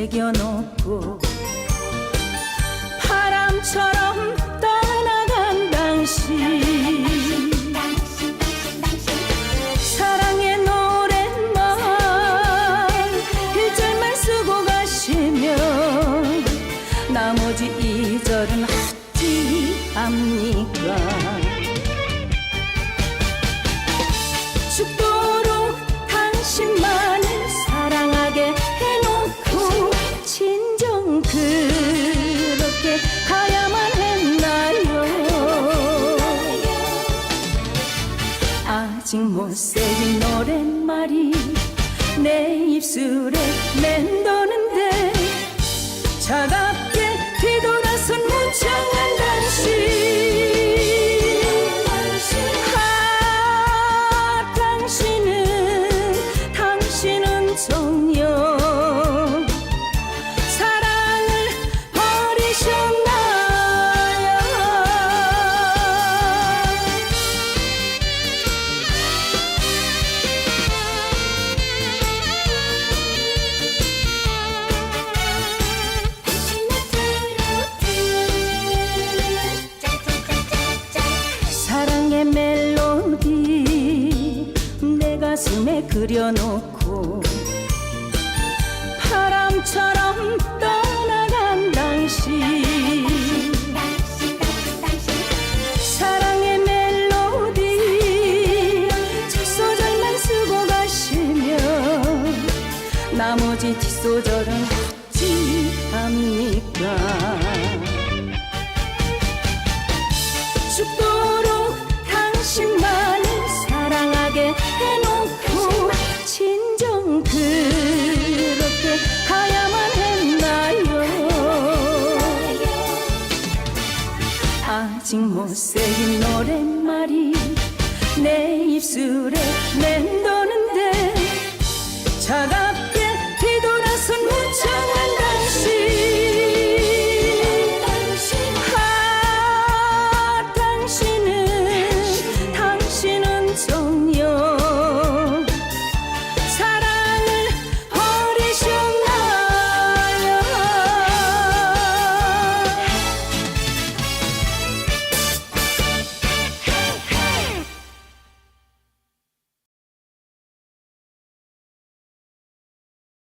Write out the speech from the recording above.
새겨놓고 바람처럼 떠나간 당신. 사랑의 노랫말 일절만 쓰고 가시면 나머지 이절은 어찌합니까 말이 내 입술에 맴도는데 차갑게 뒤돌아선 무창한 그려놓고 바람처럼 떠나간 당신. 사랑의 멜로디 첫 소절만 쓰고 가시면 나머지 뒷소절은 어찌 합니까? 죽도록 당신만을 사랑하게 해놓 아직 못 새긴 노랫